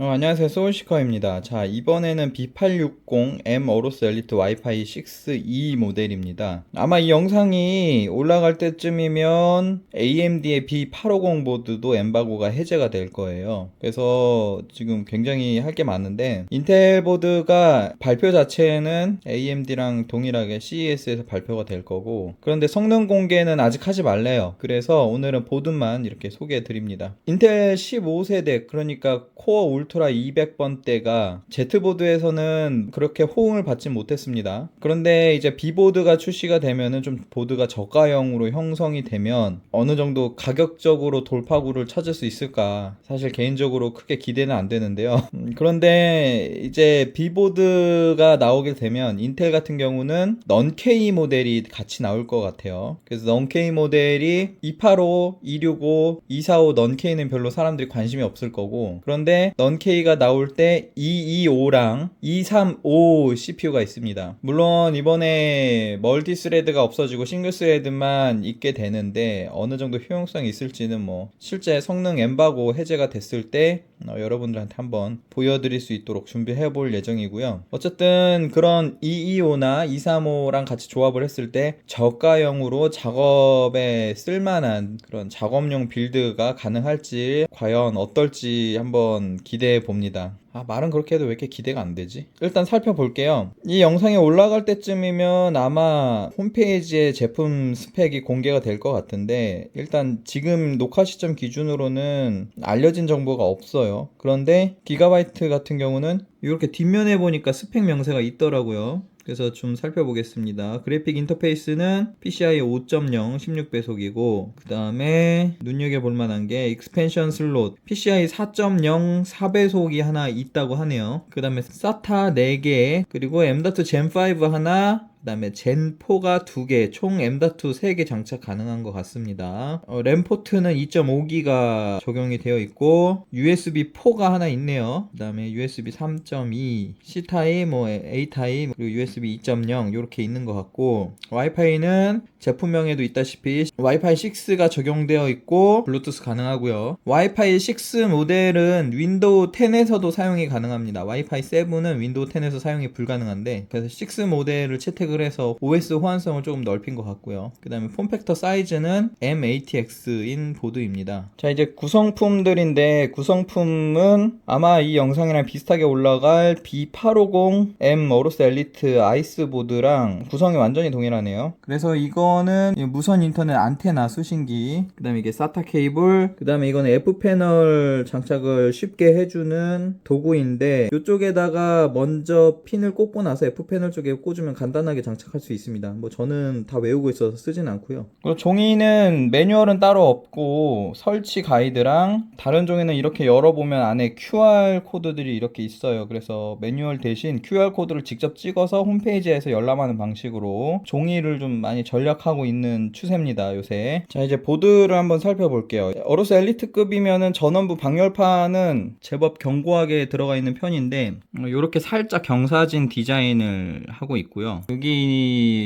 어, 안녕하세요. 소울시커입니다. 자 이번에는 B860M 어로스 엘리트 와이파이 6E 모델입니다. 아마 이 영상이 올라갈 때쯤이면 AMD의 B850 보드도 엠바고가 해제가 될 거예요. 그래서 지금 굉장히 할 게 많은데 인텔 보드가 발표 자체는 AMD랑 동일하게 CES에서 발표가 될 거고 그런데 성능 공개는 아직 하지 말래요. 그래서 오늘은 보드만 이렇게 소개해 드립니다. 인텔 15세대 그러니까 코어 울 트라 200번대가 Z보드에서는 그렇게 호응을 받지 못했습니다. 그런데 이제 B보드가 출시가 되면은 좀 보드가 저가형으로 형성이 되면 어느 정도 가격적으로 돌파구를 찾을 수 있을까? 사실 개인적으로 크게 기대는 안 되는데요. 음, 그런데 이제 B보드가 나오게 되면 인텔 같은 경우는 넌K 모델이 같이 나올 것 같아요. 그래서 넌K 모델이 285, 265, 245 넌K는 별로 사람들이 관심이 없을 거고 그런데 넌 K가 나올 때 225랑 235 CPU가 있습니다. 물론 이번에 멀티스레드가 없어지고 싱글스레드만 있게 되는데 어느 정도 효용성이 있을지는 뭐 실제 성능 엠바고 해제가 됐을 때 어, 여러분들한테 한번 보여드릴 수 있도록 준비해 볼 예정이고요. 어쨌든 그런 225나 235랑 같이 조합을 했을 때 저가형으로 작업에 쓸만한 그런 작업용 빌드가 가능할지 과연 어떨지 한번 기대 해 봅니다. 아, 말은 그렇게 해도 왜 이렇게 기대가 안 되지? 일단 살펴볼게요. 이 영상이 올라갈 때쯤이면 아마 홈페이지에 제품 스펙이 공개가 될 것 같은데, 일단 지금 녹화 시점 기준으로는 알려진 정보가 없어요. 그런데 기가바이트 같은 경우는 이렇게 뒷면에 보니까 스펙 명세가 있더라고요. 그래서 좀 살펴보겠습니다. 그래픽 인터페이스는 PCI 5.0 16배속이고 그 다음에 눈여겨볼 만한 게 익스펜션 슬롯 PCI 4.0 4배속이 하나 있다고 하네요. 그 다음에 SATA 4개 그리고 M.2 Gen5 하나 그 다음에 젠4가 2개, 총 M.2 3개 장착 가능한 것 같습니다. 어, 램 포트는 2.5기가 적용이 되어 있고, USB 4가 하나 있네요. 그 다음에 USB 3.2, C타입, 뭐 A타입, 그리고 USB 2.0 이렇게 있는 것 같고, 와이파이는 제품명에도 있다시피 와이파이 6가 적용되어 있고, 블루투스 가능하고요. 와이파이 6 모델은 윈도우 10에서도 사용이 가능합니다. 와이파이 7은 윈도우 10에서 사용이 불가능한데, 그래서 6 모델을 채택 을 해서 OS 호환성을 조금 넓힌 것 같고요. 그 다음에 폼팩터 사이즈는 M80X인 보드입니다. 자, 이제 구성품들인데, 구성품은 아마 이 영상이랑 비슷하게 올라갈 B850M 어로스 엘리트 아이스 보드랑 구성이 완전히 동일하네요. 그래서 이거는 무선 인터넷 안테나 수신기, 그 다음에 이게 SATA 케이블, 그 다음에 이거는 F 패널 장착을 쉽게 해주는 도구인데, 이쪽에다가 먼저 핀을 꽂고 나서 F 패널 쪽에 꽂으면 간단하게 장착할 수 있습니다. 뭐 저는 다 외우고 있어서 쓰진 않고요. 종이는 매뉴얼은 따로 없고 설치 가이드랑 다른 종이는 이렇게 열어보면 안에 QR 코드들이 이렇게 있어요. 그래서 매뉴얼 대신 QR 코드를 직접 찍어서 홈페이지에서 열람하는 방식으로 종이를 좀 많이 전략하고 있는 추세입니다. 요새. 자 이제 보드를 한번 살펴볼게요. 어로스 엘리트급이면은 전원부 방열판은 제법 견고하게 들어가 있는 편인데 이렇게 살짝 경사진 디자인을 하고 있고요. 여기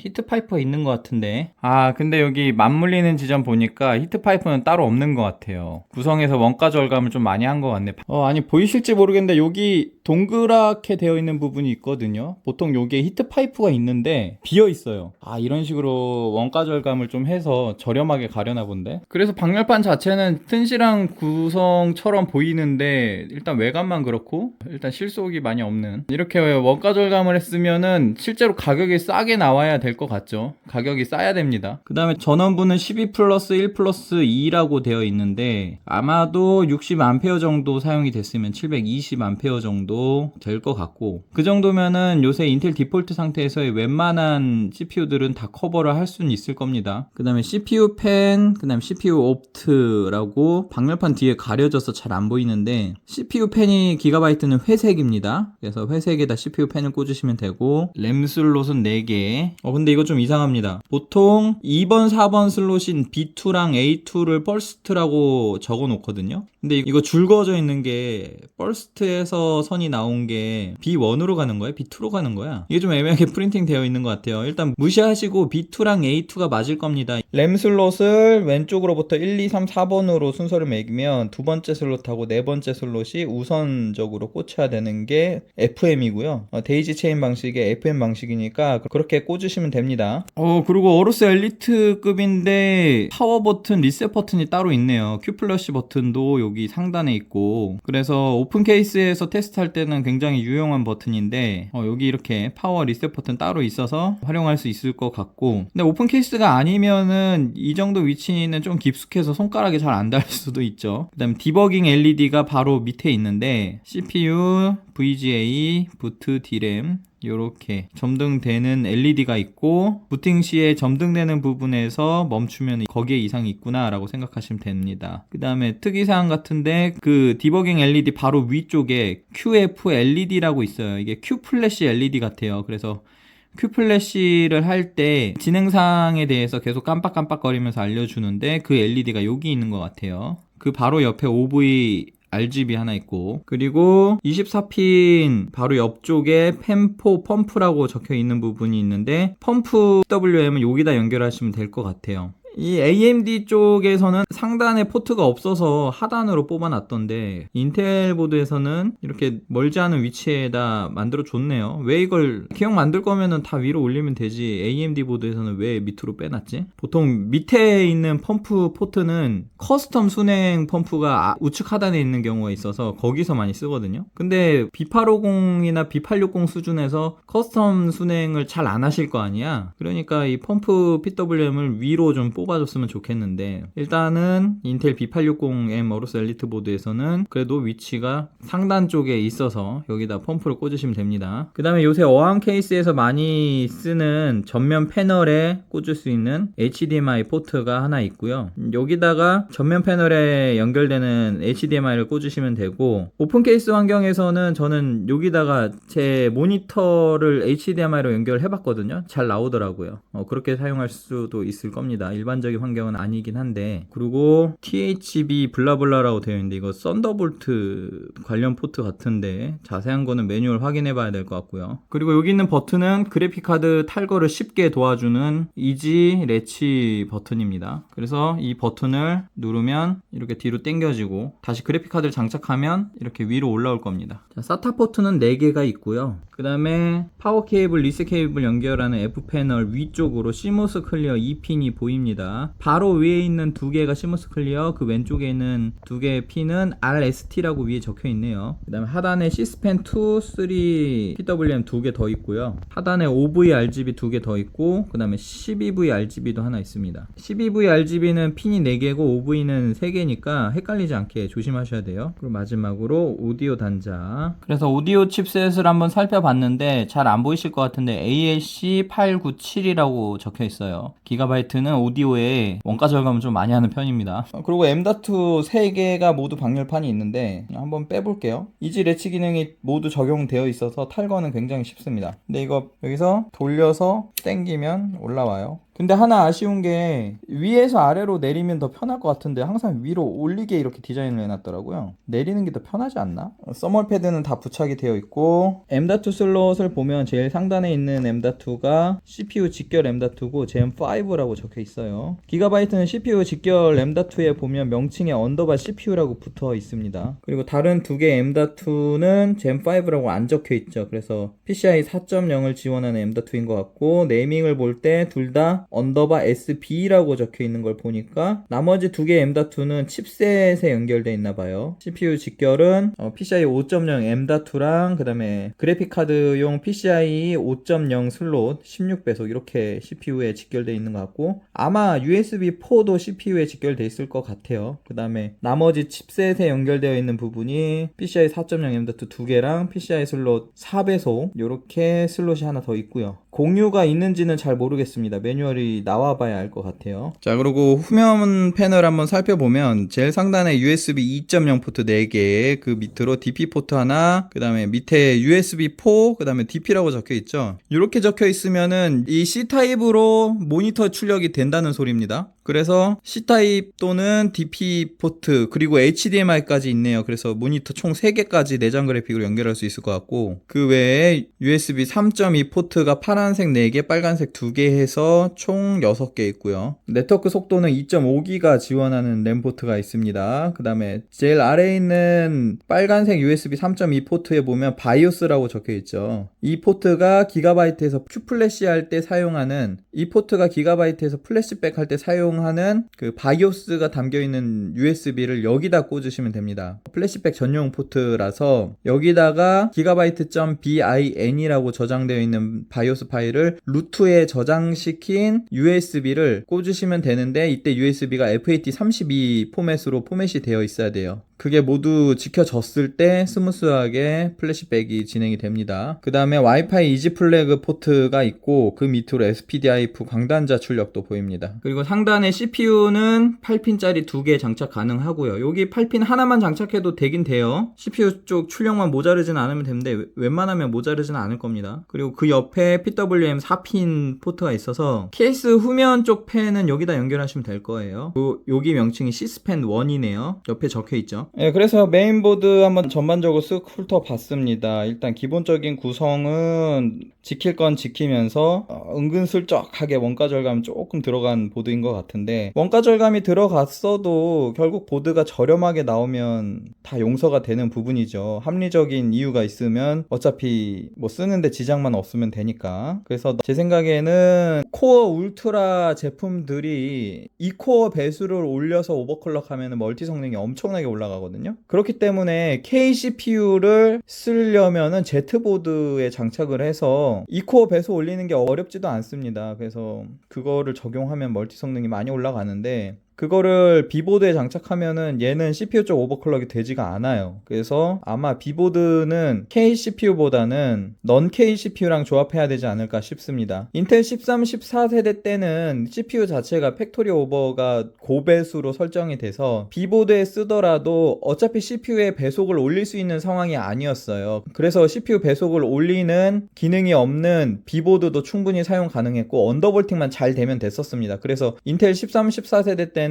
히트 파이프가 있는 것 같은데. 아 근데 여기 맞물리는 지점 보니까 히트 파이프는 따로 없는 것 같아요. 구성에서 원가 절감을 좀 많이 한 것 같네. 어 아니 보이실지 모르겠는데 여기 동그랗게 되어 있는 부분이 있거든요. 보통 여기에 히트 파이프가 있는데 비어 있어요. 아 이런 식으로 원가 절감을 좀 해서 저렴하게 가려나 본데. 그래서 방열판 자체는 튼실한 구성처럼 보이는데 일단 외관만 그렇고 일단 실속이 많이 없는. 이렇게 원가 절감을 했으면은 실제로 가격이 싸게 나와야 될 것 같죠. 가격이 싸야 됩니다. 그 다음에 전원부는 12 플러스 1 플러스 2라고 되어 있는데 아마도 60A 정도 사용이 됐으면 720A 정도 될 것 같고 그 정도면은 요새 인텔 디폴트 상태에서의 웬만한 CPU들은 다 커버를 할 수는 있을 겁니다. 그 다음에 CPU 펜, 그 다음에 CPU 옵트라고 방열판 뒤에 가려져서 잘 안 보이는데 CPU 펜이 기가바이트는 회색입니다. 그래서 회색에다 CPU 펜을 꽂으시면 되고 램 슬롯은 4 개. 어, 근데 이거 좀 이상합니다. 보통 2번, 4번 슬롯인 B2랑 A2를 퍼스트라고 적어 놓거든요. 근데 이거 줄 그어져 있는 게 퍼스트에서 선이 나온 게 B1으로 가는 거야? B2로 가는 거야? 이게 좀 애매하게 프린팅 되어 있는 것 같아요. 일단 무시하시고 B2랑 A2가 맞을 겁니다. 램 슬롯을 왼쪽으로부터 1, 2, 3, 4번으로 순서를 매기면 두 번째 슬롯하고 네 번째 슬롯이 우선적으로 꽂혀야 되는 게 FM이고요. 데이지 체인 방식의 FM 방식이니까 그렇게 꽂으시면 됩니다. 어, 그리고 어로스 엘리트급인데 파워 버튼, 리셋 버튼이 따로 있네요. Q 플러시 버튼도 여기 상단에 있고 그래서 오픈 케이스에서 테스트할 때는 굉장히 유용한 버튼인데 어, 여기 이렇게 파워 리셋 버튼 따로 있어서 활용할 수 있을 것 같고 근데 오픈 케이스가 아니면은 이 정도 위치는 좀 깊숙해서 손가락이 잘 안 닿을 수도 있죠. 그다음 디버깅 LED가 바로 밑에 있는데 CPU, VGA, 부트 D램 이렇게 점등되는 LED가 있고 부팅 시에 점등되는 부분에서 멈추면 거기에 이상이 있구나 라고 생각하시면 됩니다. 그 다음에 특이사항 같은데 그 디버깅 LED 바로 위쪽에 QF LED라고 있어요. 이게 Q 플래시 LED 같아요. 그래서 Q 플래시를 할 때 진행사항에 대해서 계속 깜빡깜빡거리면서 알려주는데 그 LED가 여기 있는 것 같아요. 그 바로 옆에 OV RGB 하나 있고 그리고 24핀 바로 옆쪽에 펜포 펌프라고 적혀 있는 부분이 있는데 펌프 WM은 여기다 연결하시면 될 것 같아요. 이 AMD 쪽에서는 상단에 포트가 없어서 하단으로 뽑아놨던데 인텔 보드에서는 이렇게 멀지 않은 위치에다 만들어 줬네요. 왜 이걸 기억 만들 거면은 다 위로 올리면 되지 AMD 보드에서는 왜 밑으로 빼놨지? 보통 밑에 있는 펌프 포트는 커스텀 순행 펌프가 아- 우측 하단에 있는 경우가 있어서 거기서 많이 쓰거든요. 근데 B850이나 B860 수준에서 커스텀 순행을 잘 안 하실 거 아니야. 그러니까 이 펌프 PWM을 위로 좀 뽑아 줬으면 좋겠는데 일단은 인텔 B860M 어로스 엘리트 보드에서는 그래도 위치가 상단 쪽에 있어서 여기다 펌프를 꽂으시면 됩니다. 그 다음에 요새 어항 케이스에서 많이 쓰는 전면 패널에 꽂을 수 있는 HDMI 포트가 하나 있고요. 여기다가 전면 패널에 연결되는 HDMI를 꽂으시면 되고 오픈 케이스 환경에서는 저는 여기다가 제 모니터를 HDMI로 연결해 봤거든요. 잘 나오더라고요. 어, 그렇게 사용할 수도 있을 겁니다. 일반 적인 환경은 아니긴 한데 그리고 THB 블라블라라고 되어 있는데 이거 썬더볼트 관련 포트 같은데 자세한 거는 매뉴얼 확인해 봐야 될 것 같고요. 그리고 여기 있는 버튼은 그래픽 카드 탈거를 쉽게 도와주는 이지 레치 버튼입니다. 그래서 이 버튼을 누르면 이렇게 뒤로 당겨지고 다시 그래픽 카드를 장착하면 이렇게 위로 올라올 겁니다. 자, SATA 포트는 4개가 있고요. 그 다음에 파워 케이블, 리셋 케이블 연결하는 F 패널 위쪽으로 시모스 클리어 2핀이 보입니다. 바로 위에 있는 두 개가 시모스 클리어, 그 왼쪽에 있는 두 개의 핀은 RST라고 위에 적혀 있네요. 그 다음에 하단에 시스펜 2, 3, PWM 두 개 더 있고요. 하단에 OV RGB 두 개 더 있고, 그 다음에 12V RGB도 하나 있습니다. 12V RGB는 핀이 4개고 OV는 3개니까 헷갈리지 않게 조심하셔야 돼요. 그리고 마지막으로 오디오 단자. 그래서 오디오 칩셋을 한번 살펴봤는데 잘 안 보이실 것 같은데 ALC897이라고 적혀 있어요. 기가바이트는 오디오에 원가 절감을 좀 많이 하는 편입니다. 그리고 M.2 3개가 모두 방열판이 있는데 한번 빼볼게요. 이지 레치 기능이 모두 적용되어 있어서 탈거는 굉장히 쉽습니다. 근데 이거 여기서 돌려서 당기면 올라와요. 근데 하나 아쉬운 게 위에서 아래로 내리면 더 편할 것 같은데 항상 위로 올리게 이렇게 디자인을 해놨더라고요. 내리는 게 더 편하지 않나? 써멀 패드는 다 부착이 되어 있고 M.2 슬롯을 보면 제일 상단에 있는 M.2가 CPU 직결 M.2고 Gen5라고 적혀 있어요. 기가바이트는 CPU 직결 M.2에 보면 명칭에 언더바 CPU라고 붙어 있습니다. 그리고 다른 두개 M.2는 Gen5라고 안 적혀 있죠. 그래서 PCI 4.0을 지원하는 M.2인 것 같고 네이밍을 볼 때 둘 다 언더바 SB라고 적혀 있는 걸 보니까 나머지 두개 M.2는 칩셋에 연결돼 있나 봐요. CPU 직결은 어, PCI 5.0 M.2랑 그다음에 그래픽 카드용 PCI 5.0 슬롯 16배속 이렇게 CPU에 직결돼 있는 것 같고 아마 USB 4도 CPU에 직결돼 있을 것 같아요. 그다음에 나머지 칩셋에 연결되어 있는 부분이 PCI 4.0 M.2 두 개랑 PCI 슬롯 4배속 이렇게 슬롯이 하나 더 있고요. 공유가 있는지는 잘 모르겠습니다. 매뉴얼 이 패널이 나와봐야 알 것 같아요. 자, 그리고 후면 패널 한번 살펴보면 제일 상단에 USB 2.0 포트 4개, 그 밑으로 DP 포트 하나, 그 다음에 밑에 USB 4, 그 다음에 DP라고 적혀 있죠. 이렇게 적혀 있으면은 이 C 타입으로 모니터 출력이 된다는 소리입니다. 그래서 C타입 또는 DP 포트 그리고 HDMI까지 있네요. 그래서 모니터 총 3개까지 내장 그래픽으로 연결할 수 있을 것 같고 그 외에 USB 3.2 포트가 파란색 4개, 빨간색 2개 해서 총 6개 있고요. 네트워크 속도는 2.5기가 지원하는 램 포트가 있습니다. 그 다음에 제일 아래에 있는 빨간색 USB 3.2 포트에 보면 바이오스라고 적혀 있죠. 이 포트가 기가바이트에서 큐플래시 할 때 사용하는 이 포트가 기가바이트에서 플래시백 할 때 사용 하는 그 바이오스가 담겨 있는 USB를 여기다 꽂으시면 됩니다. 플래시백 전용 포트라서 여기다가 gigabyte.bin이라고 저장되어 있는 바이오스 파일을 루트에 저장시킨 USB를 꽂으시면 되는데 이때 USB가 FAT32 포맷으로 포맷이 되어 있어야 돼요. 그게 모두 지켜졌을 때 스무스하게 플래시백이 진행이 됩니다. 그 다음에 와이파이 이지 플래그 포트가 있고 그 밑으로 SPDIF 광단자 출력도 보입니다. 그리고 상단에 CPU는 8핀짜리 2개 장착 가능하고요. 여기 8핀 하나만 장착해도 되긴 돼요. CPU 쪽 출력만 모자르진 않으면 되는데 웬만하면 모자르진 않을 겁니다. 그리고 그 옆에 PWM 4핀 포트가 있어서 케이스 후면 쪽 펜은 여기다 연결하시면 될 거예요. 요- 여기 명칭이 시스펜 1이네요. 옆에 적혀 있죠. 예, 그래서 메인보드 한번 전반적으로 쓱 훑어봤습니다. 일단 기본적인 구성은 지킬 건 지키면서 어, 은근슬쩍하게 원가 절감 조금 들어간 보드인 것 같은데 원가 절감이 들어갔어도 결국 보드가 저렴하게 나오면 다 용서가 되는 부분이죠. 합리적인 이유가 있으면 어차피 뭐 쓰는데 지장만 없으면 되니까. 그래서 제 생각에는 코어 울트라 제품들이 이 코어 배수를 올려서 오버클럭 하면 멀티 성능이 엄청나게 올라가 거든요. 그렇기 때문에 KCPU를 쓰려면은 Z보드에 장착을 해서 이 코어 배수 올리는 게 어렵지도 않습니다. 그래서 그거를 적용하면 멀티 성능이 많이 올라가는데 그거를 비보드에 장착하면은 얘는 CPU 쪽 오버클럭이 되지가 않아요. 그래서 아마 비보드는 KCPU보다는 넌 KCPU랑 조합해야 되지 않을까 싶습니다. 인텔 13, 14세대 때는 CPU 자체가 팩토리 오버가 고배수로 설정이 돼서 비보드에 쓰더라도 어차피 CPU의 배속을 올릴 수 있는 상황이 아니었어요. 그래서 CPU 배속을 올리는 기능이 없는 비보드도 충분히 사용 가능했고 언더볼팅만 잘 되면 됐었습니다. 그래서 인텔 13, 14세대 때는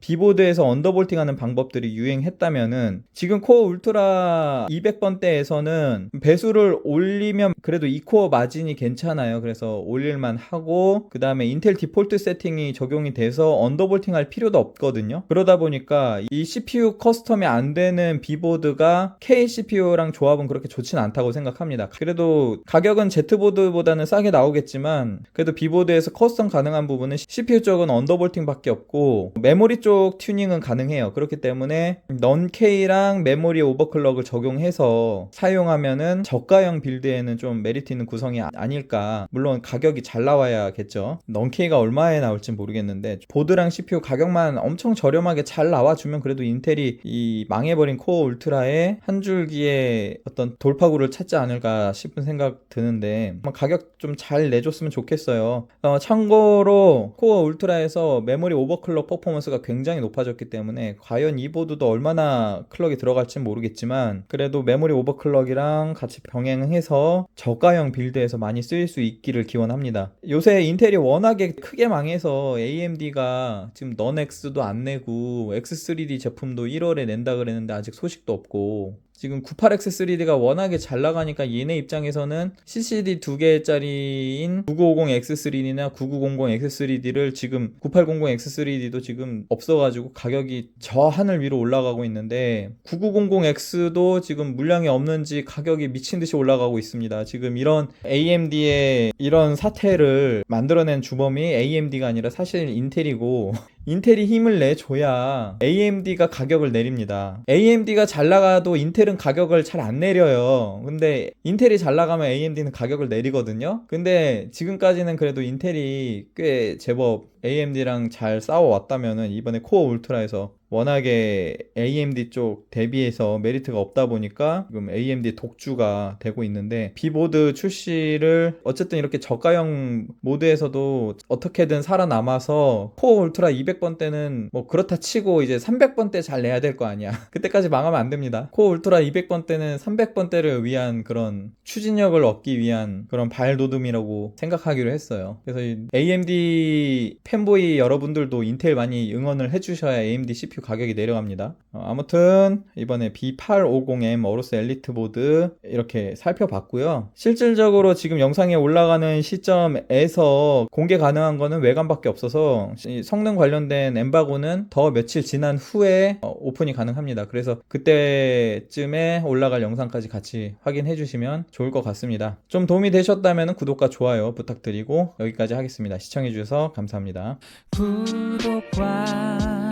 비보드에서 언더볼팅하는 방법들이 유행했다면은 지금 코어 울트라 200번대에서는 배수를 올리면 그래도 이 코어 마진이 괜찮아요. 그래서 올릴만 하고 그 다음에 인텔 디폴트 세팅이 적용이 돼서 언더볼팅 할 필요도 없거든요. 그러다 보니까 이 CPU 커스텀이 안 되는 비보드가 K CPU랑 조합은 그렇게 좋진 않다고 생각합니다. 그래도 가격은 Z보드보다는 싸게 나오겠지만 그래도 비보드에서 커스텀 가능한 부분은 CPU 쪽은 언더볼팅밖에 없고 메모리 쪽 튜닝은 가능해요. 그렇기 때문에 넌 K랑 메모리 오버클럭을 적용해서 사용하면은 저가형 빌드에는 좀 메리트 있는 구성이 아- 아닐까. 물론 가격이 잘 나와야겠죠. 넌 K가 얼마에 나올지 모르겠는데 보드랑 CPU 가격만 엄청 저렴하게 잘 나와주면 그래도 인텔이 이 망해버린 코어 울트라의 한 줄기에 어떤 돌파구를 찾지 않을까 싶은 생각 드는데 가격 좀 잘 내줬으면 좋겠어요. 어, 참고로 코어 울트라에서 메모리 오버클럭 퍼포먼스가 굉장히 높아졌기 때문에 과연 이 보드도 얼마나 클럭이 들어갈지 모르겠지만 그래도 메모리 오버클럭이랑 같이 병행해서 저가형 빌드에서 많이 쓰일 수 있기를 기원합니다. 요새 인텔이 워낙에 크게 망해서 AMD가 지금 넌X도 안 내고 X3D 제품도 1월에 낸다 그랬는데 아직 소식도 없고 지금 98X3D가 워낙에 잘 나가니까 얘네 입장에서는 CCD 두 개짜리인 9950X3D나 9900X3D를 지금 9800X3D도 지금 없어가지고 가격이 저 하늘 위로 올라가고 있는데 9900X도 지금 물량이 없는지 가격이 미친 듯이 올라가고 있습니다. 지금 이런 AMD의 이런 사태를 만들어낸 주범이 AMD가 아니라 사실 인텔이고 인텔이 힘을 내줘야 AMD가 가격을 내립니다. AMD가 잘 나가도 인텔은 가격을 잘 안 내려요. 근데 인텔이 잘 나가면 AMD는 가격을 내리거든요. 근데 지금까지는 그래도 인텔이 꽤 제법 AMD랑 잘 싸워왔다면은 이번에 코어 울트라에서 워낙에 AMD 쪽 대비해서 메리트가 없다 보니까 지금 AMD 독주가 되고 있는데 B보드 출시를 어쨌든 이렇게 저가형 모드에서도 어떻게든 살아남아서 코어 울트라 200번 대는 뭐 그렇다 치고 이제 300번 대 잘 내야 될 거 아니야. 그때까지 망하면 안 됩니다. 코어 울트라 200번 대는 300번 대를 위한 그런 추진력을 얻기 위한 그런 발돋움이라고 생각하기로 했어요. 그래서 이 AMD 팬보이 여러분들도 인텔 많이 응원을 해주셔야 AMD CPU 가격이 내려갑니다. 어, 아무튼 이번에 B850M 어로스 엘리트 보드 이렇게 살펴봤고요. 실질적으로 지금 영상에 올라가는 시점에서 공개 가능한 거는 외관밖에 없어서 이 성능 관련된 엠바고는 더 며칠 지난 후에 어, 오픈이 가능합니다. 그래서 그때쯤에 올라갈 영상까지 같이 확인해 주시면 좋을 것 같습니다. 좀 도움이 되셨다면 구독과 좋아요 부탁드리고 여기까지 하겠습니다. 시청해 주셔서 감사합니다. 구독과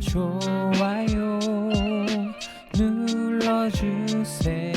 좋아요 눌러주세요.